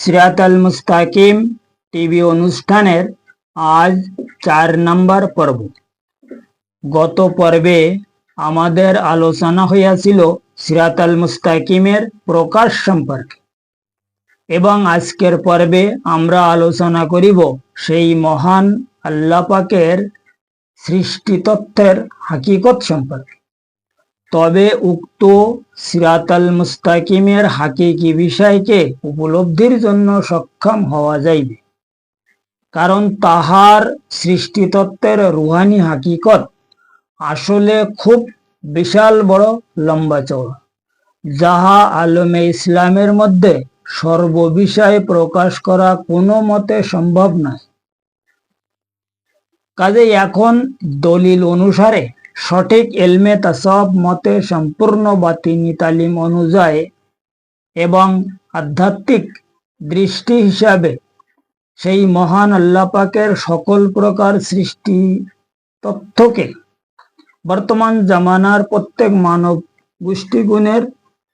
সিরাতাল মুস্তাকিম টিভি অনুষ্ঠানের আজ চার নম্বর পর্ব। গত পর্বে আমাদের আলোচনা হইয়াছিল সিরাতাল মুস্তাকিমের প্রকাশ সম্পর্কে এবং আজকের পর্বে আমরা আলোচনা করিব সেই মহান আল্লাহ পাকের সৃষ্টি তত্ত্বের হাকিকত সম্পর্কে। তবে উক্ত সিরাতাল মুস্তাকিমের হাকিকি বিষয়কে উপলব্ধির জন্য সক্ষম হওয়া যাইবে। কারণ তাহার সৃষ্টিতত্ত্বের রুহানি হাকিকত আসলে খুব বিশাল বড় লম্বা চওড়া, যাহা আলমে ইসলামের মধ্যে সর্ববিষয়ে প্রকাশ করা কোনো মতে সম্ভব নয়। কাজে এখন দলিল অনুসারে সঠিক এলমে তাসব মতে সম্পূর্ণ বাতিনি তালিম অনুযায়ী এবং আধ্যাত্মিক দৃষ্টি হিসাবে সেই মহান আল্লাপাকের সকল প্রকার সৃষ্টি তথ্যকে বর্তমান জামানার প্রত্যেক মানব গোষ্ঠীগুণের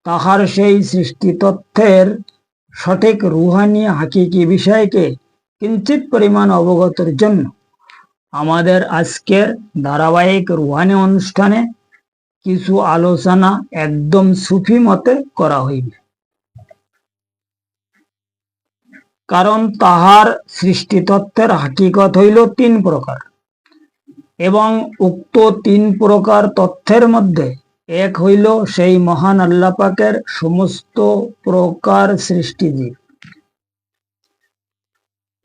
তাহার সেই সৃষ্টি তথ্যের সঠিক রুহানি হাকিকি বিষয়কে কিঞ্চিত পরিমাণ অবগতের জন্য আমাদের আজকের ধারাবাহিক রুহানি অনুষ্ঠানে কিছু আলোচনা একদম সুফি মতে করা হইবে। কারণ তাহার সৃষ্টিতত্ত্বের হাকিকত হইল তিন প্রকার এবং উক্ত তিন প্রকার তথ্যের মধ্যে এক হইল সেই মহান আল্লাপাকের সমস্ত প্রকার সৃষ্টিজীব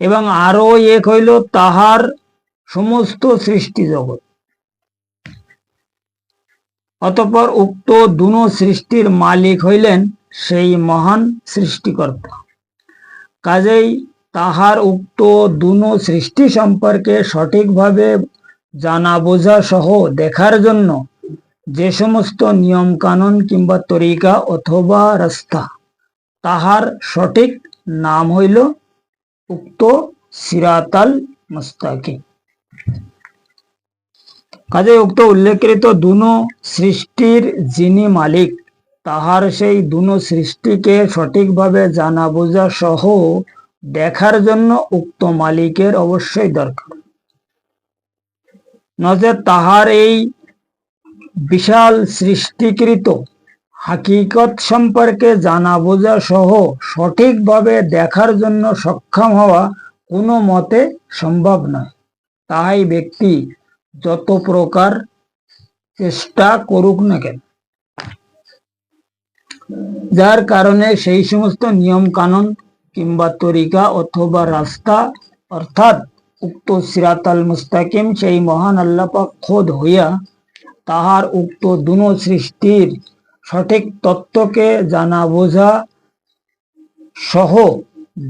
এবং আরও এক হইল তাহার সমস্ত সৃষ্টি জগৎ। অতপর উক্ত দুনো সৃষ্টির মালিক হইলেন সেই মহান সৃষ্টিকর্তা। কাজেই তাহার উক্ত দুনো সৃষ্টি সম্পর্কে সঠিকভাবে জানা বোঝা সহ দেখার জন্য যে সমস্ত নিয়ম কানুন কিংবা তরিকা অথবা রাস্তা, তাহার সঠিক নাম হইল উক্ত সিরাতাল মুস্তাকিম। কাজে উক্ত উল্লেখিত দুনো সৃষ্টির যিনি মালিক, তাহার সেই দুনো সৃষ্টিকে সঠিকভাবে জানা বোঝা সহ দেখার জন্য উক্ত মালিকের অবশ্যই দরকার। নচেত তাহার এই বিশাল সৃষ্টিকৃত হাকিকত সম্পর্কে জানা বোঝা সহ সঠিকভাবে দেখার জন্য সক্ষম হওয়া কোনো মতে সম্ভব নয়। তাহাই ব্যক্তি যত প্রকার চেষ্টা করুক না কেন। যার কারণে সেই সমস্ত নিয়ম কানুন কিংবা তরিকা অথবা রাস্তা অর্থাৎ উক্ত সিরাতাল মুস্তাকিম, সেই মহান আল্লাপাক খোদ হইয়া তাহার উক্ত দুনো সৃষ্টির সঠিক তত্ত্বকে জানা বোঝা সহ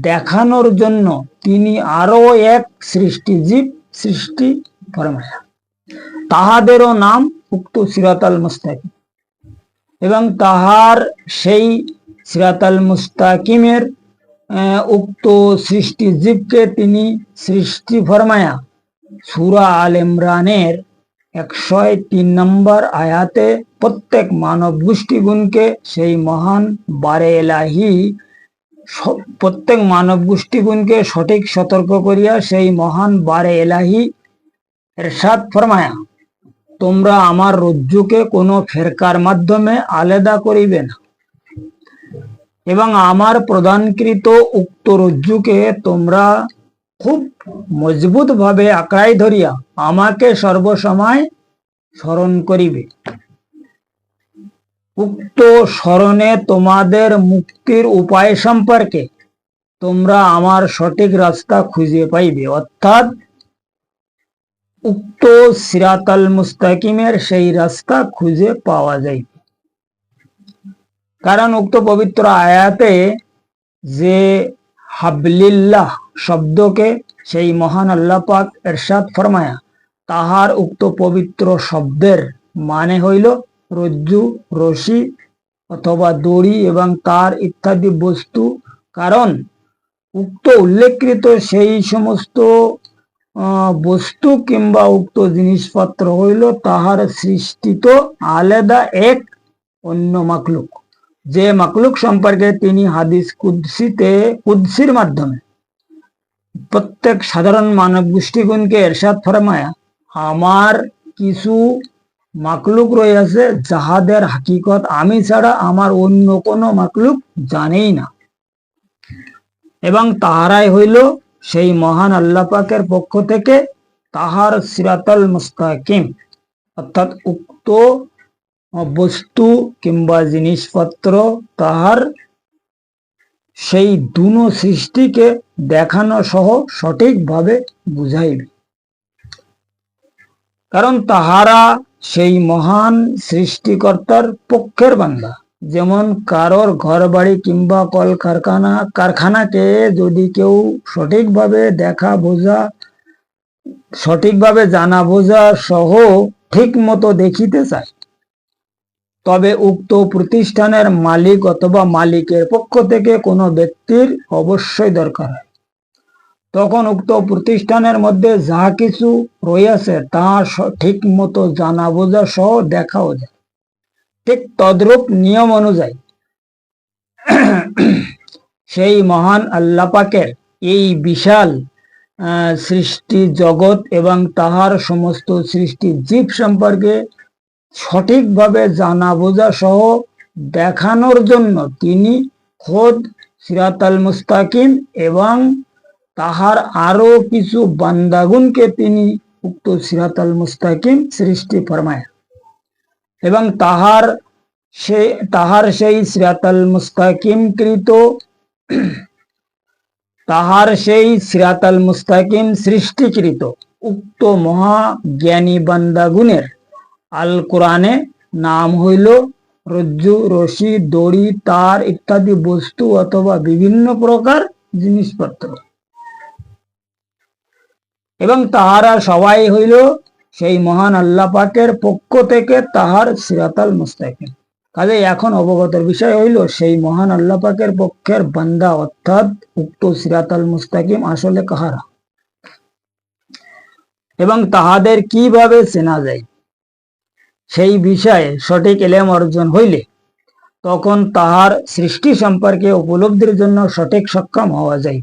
দেখানোর জন্য তিনি আরও এক সৃষ্টিজীব সৃষ্টি ফরমায়া তাহাদেরও নাম উক্ত সিরাতাল মুস্তাকিম। এবং তাহার সেই সিরাতাল মুস্তাকিমের উক্ত সৃষ্টি জীবকে তিনি সৃষ্টি ফরমায়া। সুরা আল ইমরানের একশো তিন নম্বর আয়াতে প্রত্যেক মানব গোষ্ঠীগুণকে সেই মহান বারে এলাহি প্রত্যেক মানব গোষ্ঠীগুণকে সঠিক সতর্ক করিয়া সেই মহান বারে এলাহি এরশাদ ফরমায়া। তোমরা আমার রজ্জুকে কোনো ফেরকার মাধ্যমে আলাদা করিবে না। এবং আমার প্রদানকৃত উক্ত রজ্জুকে তোমরা খুব মজবুত ভাবে আঁকড়াই ধরিয়া আমাকে সর্বসময় স্মরণ করিবে। উক্ত স্মরণে তোমাদের মুক্তির উপায় সম্পর্কে তোমরা আমার সঠিক রাস্তা খুঁজে পাইবে। অর্থাৎ উক্ত সিরাতাল মুস্তাকিমের সেই রাস্তা খুঁজে পাওয়া যায়। কারণ উক্ত পবিত্র আয়াতে যে হাবলিল্লাহ শব্দকে সেই মহান আল্লাহ পাক এরশাদ ফরমায়া, তাহার উক্ত পবিত্র শব্দের মানে হইল রজ্জু, রশি অথবা দড়ি এবং তার ইত্যাদি বস্তু। কারণ উক্ত উল্লেখকৃত সেই সমস্ত বস্তু কিংবা উক্ত জিনিসপত্র হইল তাহার সৃষ্টিত আলাদা এক অন্য মাকলুক যে মাকলুক সম্পর্কে তিনি হাদিস কুদ্সিতে, কুদ্সির মাধ্যমে। প্রত্যেক সাধারণ মানব গোষ্ঠীগুণকে এরশাদ ফরমায়া, আমার কিছু মাকলুক রয়েছে যাহাদের হাকিকত আমি ছাড়া আমার অন্য কোনো মাকলুক জানেই না। এবং তাহারাই হইল সেই মহান আল্লাহ পাকের পক্ষ থেকে তাহার সিরাতাল মুস্তাকিম, অর্থাৎ উক্ত বস্তু কিংবা জিনিসপত্র তাহার সেই দুনো সৃষ্টিকে দেখানো সহ সঠিকভাবে বুঝাইবে। কারণ তাহারা সেই মহান সৃষ্টিকর্তার পক্ষের বান্দা। যেমন কারোর ঘর বাড়ি কিংবা কলকারখানা, কারখানাকে যদি কেউ সঠিকভাবে দেখা বোঝা, সঠিকভাবে জানা বোঝা সহ ঠিক মতো দেখিতে চায়, তবে উক্ত প্রতিষ্ঠানের মালিক অথবা মালিকের পক্ষ থেকে কোনো ব্যক্তির অবশ্যই দরকার হয়। তখন উক্ত প্রতিষ্ঠানের মধ্যে যা কিছু রয়েছে তা ঠিক মতো জানা বোঝা সহ দেখাও যায়। ঠিক তদ্রূপ নিয়ম অনুযায়ী সেই মহান আল্লাহ পাকের এই বিশাল সৃষ্টি জগৎ এবং তাহার সমস্ত সৃষ্টি জীব সম্পর্কে সঠিকভাবে জানা বোঝা সহ দেখানোর জন্য তিনি খোদ সিরাতাল মুস্তাকিম এবং তাহার আরও কিছু বান্দাগুনকে তিনি উক্ত সিরাতাল মুস্তাকিম সৃষ্টি ফরমায় এবং তাহার সে, তাহার সেই সিরাতাল মুস্তাকিম কৃত, তাহার সেই সিরাতাল মুস্তাকিম সৃষ্টিকৃত উক্ত মহা জ্ঞানী বান্দাগুনের আল কোরআনে নাম হইল রজ্জু, রশি, দড়ি, তার ইত্যাদি বস্তু অথবা বিভিন্ন প্রকার জিনিসপত্র। এবং তাহারা সবাই হইল সেই মহান আল্লাহ পাকের পক্ষ থেকে তাহার সিরাতাল মুস্তাকিম। কাজে এখন অবগতের বিষয় হইল, সেই মহান আল্লাহ পাকের পক্ষের বান্দা অর্থাৎ উক্ত সিরাতাল মুস্তাকিম আসলে কাহারা? এবং তাহাদের কীভাবে চেনা যায়? সেই বিষয়ে সঠিক এলেম অর্জন হইলে তখন তাহার সৃষ্টি সম্পর্কে উপলব্ধির জন্য সঠিক সক্ষম হওয়া যায়।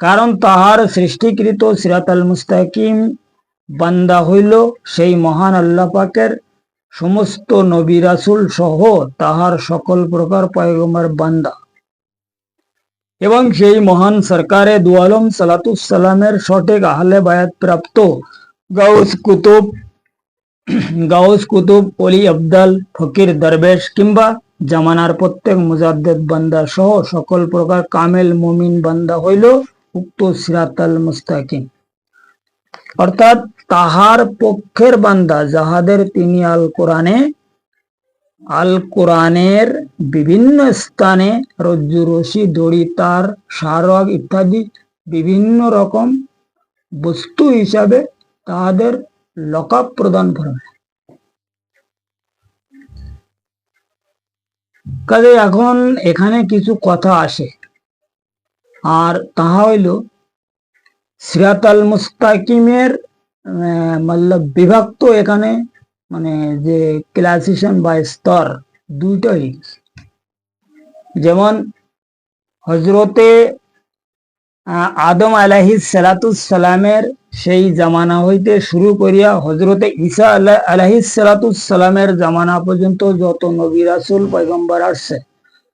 কারণ তাহার সৃষ্টিকৃত সিরাতাল মুস্তাকিম বান্দা হইল সেই মহান আল্লাহ পাকের সমস্ত নবী রাসুল সহ তাহার সকল প্রকার পয়গম্বর বান্দা। এবং সেই মহান সরকারে দুয়ালম সালাতুসালামের সঠিক আহলে বায়াত প্রাপ্ত গাউস কুতুব গাউস কুতুব অলি আবদাল ফকির দরবেশ কিংবা জামানার প্রত্যেক মুজাদ্দেদ বান্দা সহ সকল প্রকার কামেল মুমিন বান্দা হইল উক্ত সিরাতাল মুস্তাকিম। অর্থাৎ তাহার পক্ষের বান্দা, যাহাদের তিনি আল কোরআনে আল কোরআনের বিভিন্ন স্থানে রজ্জু রশি দড়ি, তার সারগ ইত্যাদি বিভিন্ন রকম বস্তু হিসাবে তাহাদের লকাপ প্রদান করবে কাজে এখন এখানে কিছু কথা আসে। আর তাহা হইল সিরাত আল মুস্তাকিমের বিভক্ত এখানে মানে যে ক্লাসিশন বা স্তর, দুইটাই। যেমন হজরতে আদম আলাহিস সালামের সেই জামানা হইতে শুরু করিয়া হজরতে ঈসা আলাহিস সালামের জামানা পর্যন্ত যত নবী রাসুল, পয়গম্বর আসছে,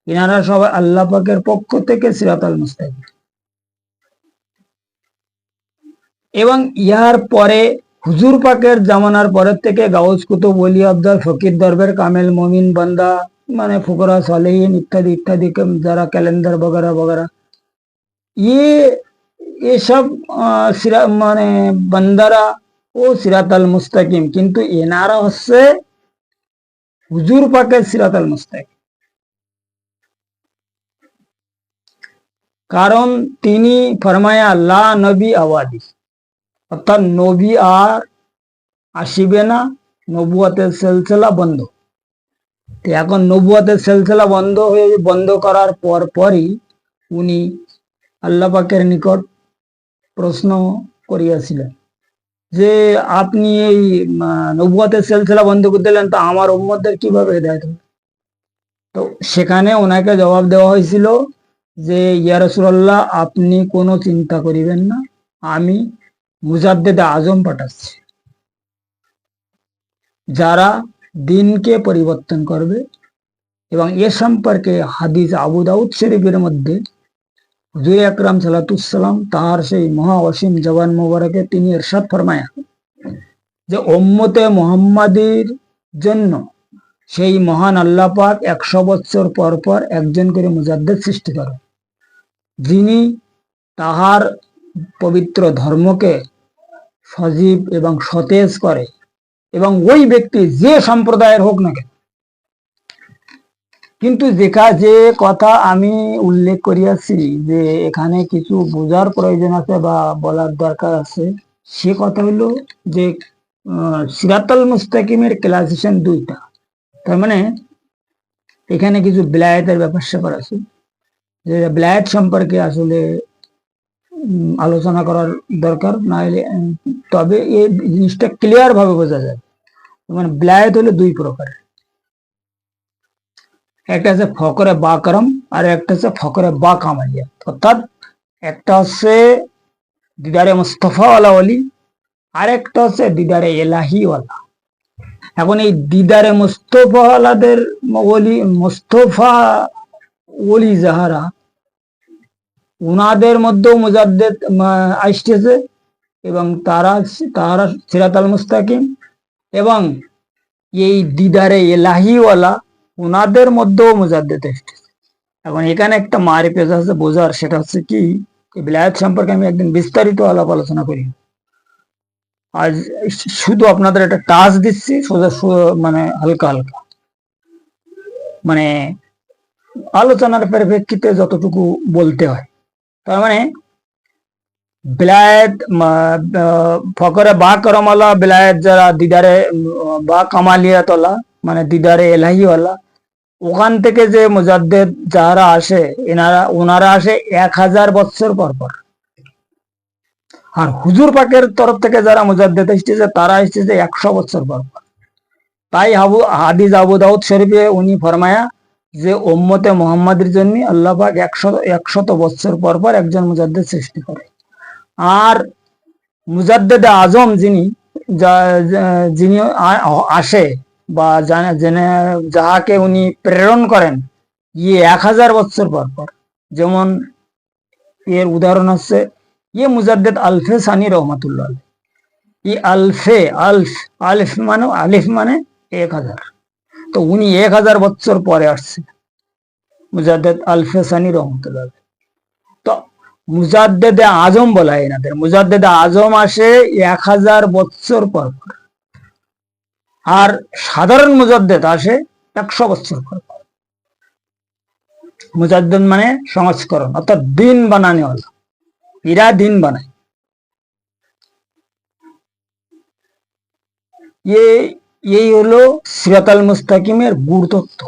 ইনারা সবাই আল্লাহ পাকের পক্ষ থেকে সিরাত আল মুস্তাকিম। এবং ইহার পরে হুজুর পাকের জামানার পরের থেকে গাউজ কুতুব ওলি আবদাল ফকির দরবের কামেল মমিন বান্দা মানে ফুকরা সালেহীন ইত্যাদি ইত্যাদি যারা ক্যালেন্ডার বগেরা বগেরা। ইয়ে এসব আহ, সিরা মানে বান্দারা ও সিরাত আল মুস্তাকিম। কিন্তু এনারা হচ্ছে হুজুর পাকের সিরাত আল মুস্তাকিম। কারণ তিনি ফরমায়া লা নবী আওয়াদি। অর্থাৎ নবী আর আসিবে না, নবুয়াতের সেলসেলা বন্ধ। তো এখন নবুয়াতের সেলসেলা বন্ধ হয়ে বন্ধ করার পর পরই উনি আল্লাহ পাকের নিকট প্রশ্ন করিয়াছিলেন যে, আপনি এই নবুয়াতের সিলসিলা বন্ধ করে দিলেন, তা আমার উম্মতদের কীভাবে হেদায়ত হবে? তো সেখানে ওনাকে জবাব দেওয়া হয়েছিল যে, ইয়া রসুল্লাহ আপনি কোনো চিন্তা করিবেন না, আমি মুজাদ্দেদ আজম পাঠাচ্ছি। যারা দিনকে পরিবর্তন করবে এবং এ সম্পর্কে হাদিস আবু দাউদ শরীফের মধ্যে হুজুর আকরাম সালাতুসাল্লাম তাহার সেই মহা অসীম জবান মোবারকে তিনি এরশাদ ফরমায়া যে ওম্মতে মোহাম্মদের জন্য সেই মহান আল্লাহ পাক একশো বছর পর পর একজন করে মুজাদ্দেদ সৃষ্টি করে। যিনি তাহার পবিত্র ধর্মকে সজীব এবং সতেজ করে এবং ওই ব্যক্তি যে সম্প্রদায়ের হোক না কেন। কিন্তু যেখা যে কথা আমি উল্লেখ করিয়াছি যে এখানে কিছু বোঝার প্রয়োজন আছে বা বলার দরকার আছে, সে কথা হলো যে সিরাতাল মুস্তাকিমের ক্লাসিশন দুইটা। তার মানে এখানে কিছু বিলায়তের ব্যাপার স্যাপার আছে। যে বিলায়ত সম্পর্কে আসলে আলোচনা করার দরকার না হলে তবে এই জিনিসটা ক্লিয়ার ভাবে বোঝা যায়। মানে বিলায়ত হলো দুই প্রকার। একটা হচ্ছে ফকরে বা করম আর একটা হচ্ছে ফকরে বা কামালিয়া অর্থাৎ একটা হচ্ছে দিদারে মুস্তফাওয়ালা অলি আর একটা হচ্ছে দিদারে এলাহিওয়ালা এখন এই দিদারে মুস্তফাওয়ালাদের ওলি, মুস্তফা ওলি যাহারা উনাদের মধ্যেও মুজাদ্দেদ আসতেছে এবং তারা তারা সিরাতাল মুস্তাকিম এবং এই দিদারে এলাহিওয়ালা উনাদের মধ্যেও মুজাদ্দেদ এসেছে। এখন এখানে একটা মারি পেজ আছে বোঝার, সেটা হচ্ছে কি বিলায়ত সম্পর্কে আমি একদিন বিস্তারিত আলাপ আলোচনা করি। আজ শুধু আপনাদের একটা টাচ দিচ্ছি, সোজা মানে হালকা হালকা। মানে আলোচনার পরিপ্রেক্ষিতে যতটুকু বলতে হয়। তার মানে বিলায়ত ফকরে বা করমালা, বিলায়ত যারা দিদারে বা কামালিয়াতলা মানে দিদারে এলাহিওয়ালা, ওখান থেকে যে মুজাদ্দেদ যারা আসে, এনারা, ওনারা আসে এক হাজার বছর পর পর। আর হুজুর পাকের তরফ থেকে যারা মুজাদ্দেদ এসেছে, তারা এসেছে একশো বছর পর পর। তাই হাবু, হাদিস আবু দাউদ শরীফে উনি ফরমায়া যে ওম্মতে মোহাম্মদের জন্য আল্লাহ পাক একশো, একশত বছর পর পর একজন মুজাদ্দেদ সৃষ্টি করে। আর মুজাদ্দেদ আজম যিনি যিনি আসে বা জানে যাহাকে উনি প্রেরণ করেন ইয়ে এক হাজার বছর পর পর। যেমন এর উদাহরণ হচ্ছে ইয়ে মুজাদ্দেদ আলফে সানি রহমাতুল্লাহ ই আলফে, আলফ, আলিফ মানে আলিফ মানে এক হাজার। তো উনি এক হাজার বছর পরে আসছে। মুজাদ্দেদ আলফে সানি রহমতুল্লাহ। তো মুজাদ্দেদে আজম বলা হয় এনাদের। মুজাদ্দেদে আজম আসে এক হাজার বছর পর পর। আর সাধারণ মুজাদ্দেদ আসে একশো বছর পর পর। মুজাদ্দেদ মানে সংস্করণ, অর্থাৎ দিন বানানো হলো এরা দিন বানায়। এই হলো সিরাতাল মুস্তাকিমের গুড় তত্ত্ব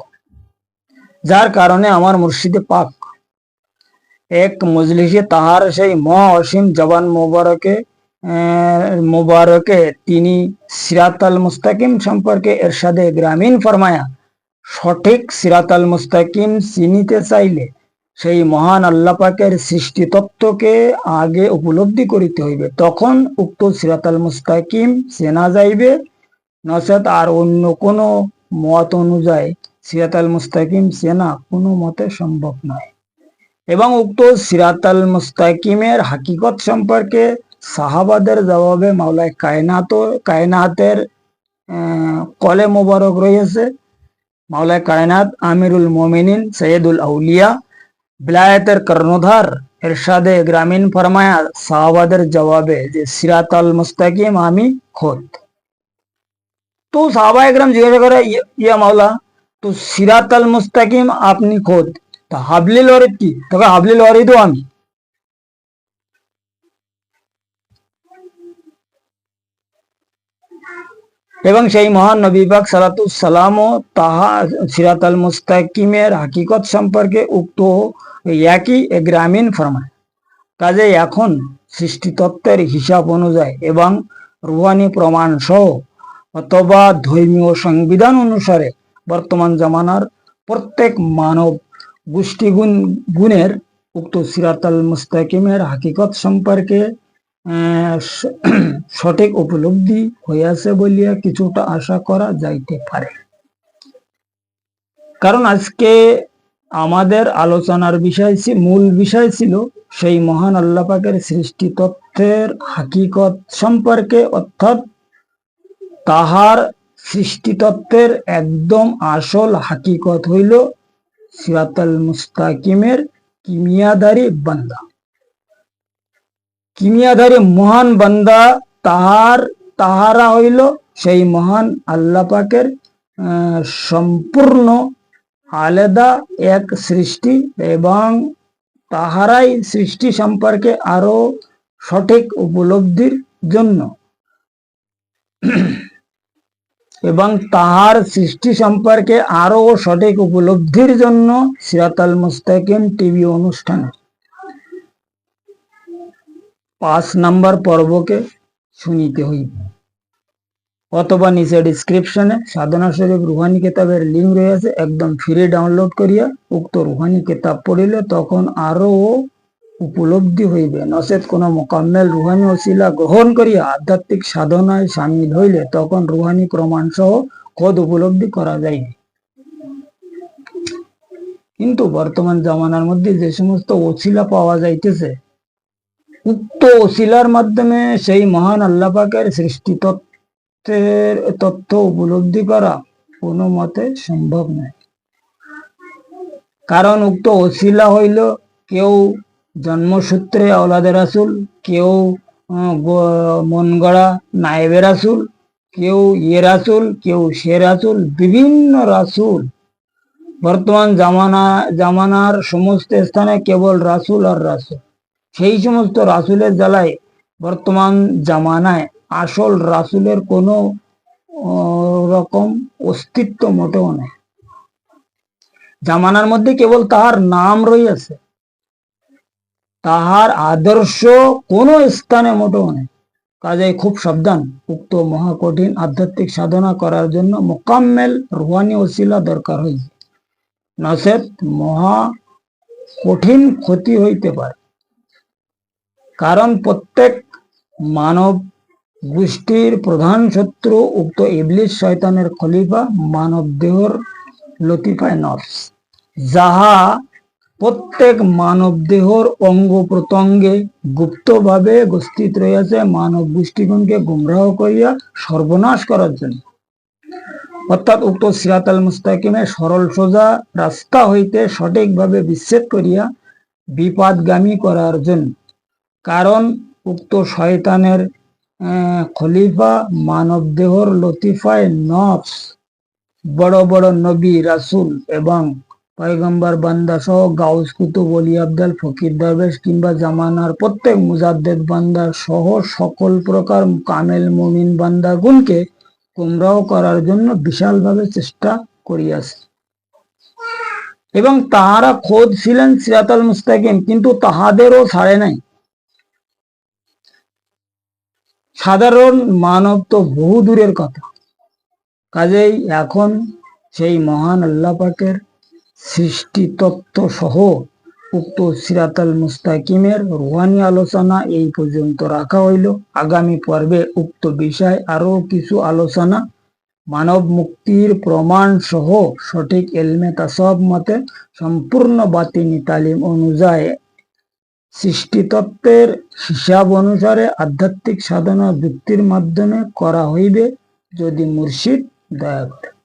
যার কারণে আমার মুর্শিদে পাক। এক মজলিসে তাহার সেই মহা অসীম জবান মোবারকে মোবারকে তিনি সিরাতাল মুস্তাকিম সম্পর্কে এরশাদে গ্রামীণ ফরমায়া, সঠিক সিরাতাল মুস্তাকিম চিনিতে চাইলে সেই মহান আল্লাপাকের সৃষ্টি তত্ত্বকে আগে উপলব্ধি করিতে হইবে। তখন উক্ত সিরাতাল মুস্তাকিম চেনা যাইবে নচেত আর অন্য কোনো মত অনুযায়ী সিরাতাল মুস্তাকিম চেনা কোনো মতে সম্ভব নয়। এবং উক্ত সিরাতাল মুস্তাকিমের হাকিকত সম্পর্কে সাহাবাদের জবাবে মাওলায় কায়নাত, কায়নাতের কলে মোবারক রয়েছে। মাওলায় কায়নাত, আমিরুল মোমিনিন, সৈয়দুল আউলিয়া, বিলায়তের কর্ণধার এরশাদে গ্রামীণ ফরমায়া সাহাবাদের জবাবে যে সিরাতাল মুস্তাকিম আমি খোদ। তো সাহাবা একরাম জিজ্ঞাসা করে, "ইয়া- ইয়া মাওলা, তো সিরাতাল মুস্তাকিম আপনি খোদ? তা হাবলিল ওয়ারিদ কি? তোকে হাবলিল ওয়ারিদও আমি। এবং সেই মহান নবী পাক সালাতুস সালামও তাহা সিরাত আল মুস্তাকিমের হাকিকত সম্পর্কে উক্ত একই গ্রামীণ ফরমায় কাজে এখন সৃষ্টিতত্ত্বের হিসাব অনুযায়ী এবং রুহানি প্রমাণ সহ অথবা ধর্মীয় সংবিধান অনুসারে বর্তমান জামানার প্রত্যেক মানব গোষ্ঠীগুণ, গুণের উক্ত সিরাতাল মুস্তাকিমের হাকিকত সম্পর্কে সঠিক উপলব্ধি হইয়াছে বলিয়া কিছুটা আশা করা যাইতে পারে। কারণ আজকে আমাদের আলোচনার বিষয় মূল বিষয় ছিল সেই মহান আল্লাহ পাকের সৃষ্টি তত্ত্বের হাকিকত সম্পর্কে, অর্থাৎ তাহার সৃষ্টিতত্ত্বের একদম আসল হাকিকত হইল সিরাতাল মুস্তাকিমের কিমিয়াদারি বান্দা। কিমিয়াদারি মহান বান্দা তাহার, তাহারা হইল সেই মহান আল্লাহ পাকের সম্পূর্ণ আলাদা এক সৃষ্টি এবং তাহারাই সৃষ্টি সম্পর্কে আরও সঠিক উপলব্ধির জন্য। এবং তাহার সৃষ্টি সম্পর্কে আরও সঠিক উপলব্ধির জন্য সিরাতাল মুস্তাকিম টিভি অনুষ্ঠানে। পাঁচ নাম্বার পর্বকে শুনিতে হইবে অথবা নিচে ডিসক্রিপশনে সাধনা শরীফ রুহানি কিতাবের লিঙ্ক রয়েছে, একদম ফ্রি ডাউনলোড করিয়া উক্ত রুহানি কিতাব পড়িলে তখন আরও উপলব্ধি হইবে। নচেত কোন মোকাম্মেল রুহানি ওসিলা গ্রহণ করিয়া আধ্যাত্মিক সাধনায় সামিল হইলে তখন রুহানি সহ খোদ উপলব্ধি করা যাইবে। কিন্তু বর্তমান জামানার মধ্যে যে সমস্ত ওসিলা পাওয়া যাইতেছে, উক্ত ওসিলার মাধ্যমে সেই মহান আল্লাহ পাকের সৃষ্টি তত্ত্বের তথ্য উপলব্ধি করা কোনো মতে সম্ভব নয়। কারণ উক্ত ওসিলা হইল কেউ জন্মসূত্রে আওলাদের রাসুল, কেউ মন গড়া নায়েবের রাসুল, কেউ ইয়ে রাসুল, কেউ সে রাসুল, বিভিন্ন রাসুল। বর্তমান জামানা, জামানার সমস্ত স্থানে কেবল রাসুল আর রাসুল। সেই সমস্ত রাসুলের জ্বালায় বর্তমান জামানায় আসল রাসুলের কোনো রকম অস্তিত্ব মোটেও নেই। জামানার মধ্যে কেবল তাহার নাম রইয়াছে। তাহার আদর্শ কোনো স্থানে মোটেও নেই। কাজে খুব সাবধান, উক্ত মহাকঠিন আধ্যাত্মিক সাধনা করার জন্য মোকাম্মেল রুহানি ওসিলা দরকার হয়েছে নচেত মহা কঠিন ক্ষতি হইতে পারে। কারণ প্রত্যেক মানব গোষ্ঠীর প্রধান শত্রু উক্ত ইবলিশ শয়তানের খলিফা মানব দেহর লতিফায় নফস, যাহা প্রত্যেক মানব দেহর অঙ্গ প্রত্যঙ্গে গুপ্তভাবে উপস্থিত রয়েছে মানব গোষ্ঠীগণকে গুমরাহ করিয়া সর্বনাশ করার জন্য। অর্থাৎ উক্ত সিরাতাল মুস্তাকিমে সরল সোজা রাস্তা হইতে সঠিকভাবে বিচ্ছেদ করিয়া বিপদগামী করার জন্য। কারণ উক্ত শয়তানের খলিফা মানব দেহর লতিফায় নফস, বড় বড় নবী রাসূল এবং পয়গম্বর বান্দা সহ গাউস কুতুব অলি আবদাল ফকির দরবেশ কিংবা জামানার প্রত্যেক মুজাদ্দেদ বান্দা সহ সকল প্রকার কামেল মুমিন বান্দা গুণকে গুমরাহ করার জন্য বিশালভাবে চেষ্টা করিয়াছে। এবং তাহারা খোদ ছিলেন সিরাতাল মুস্তাকিম, কিন্তু তাহাদেরও ছাড়ে নাই। সাধারণ মানব তো বহু দূরের কথা। কাজেই এখন সেই মহান আল্লাহ পাকের সৃষ্টি তত্ত্ব সহ উক্ত সিরাতাল মুস্তাকিমের রুহানি আলোচনা এই পর্যন্ত রাখা হইল। আগামী পর্বে উক্ত বিষয় আরও কিছু আলোচনা মানব মুক্তির প্রমাণ সহ সঠিক এলমে তাসব মতে সম্পূর্ণ বাতিনি তালিম অনুযায়ী সৃষ্টিতত্ত্বের হিসাব অনুসারে আধ্যাত্মিক সাধনা যুক্তির মাধ্যমে করা হইবে যদি মুর্শিদ দয়া করে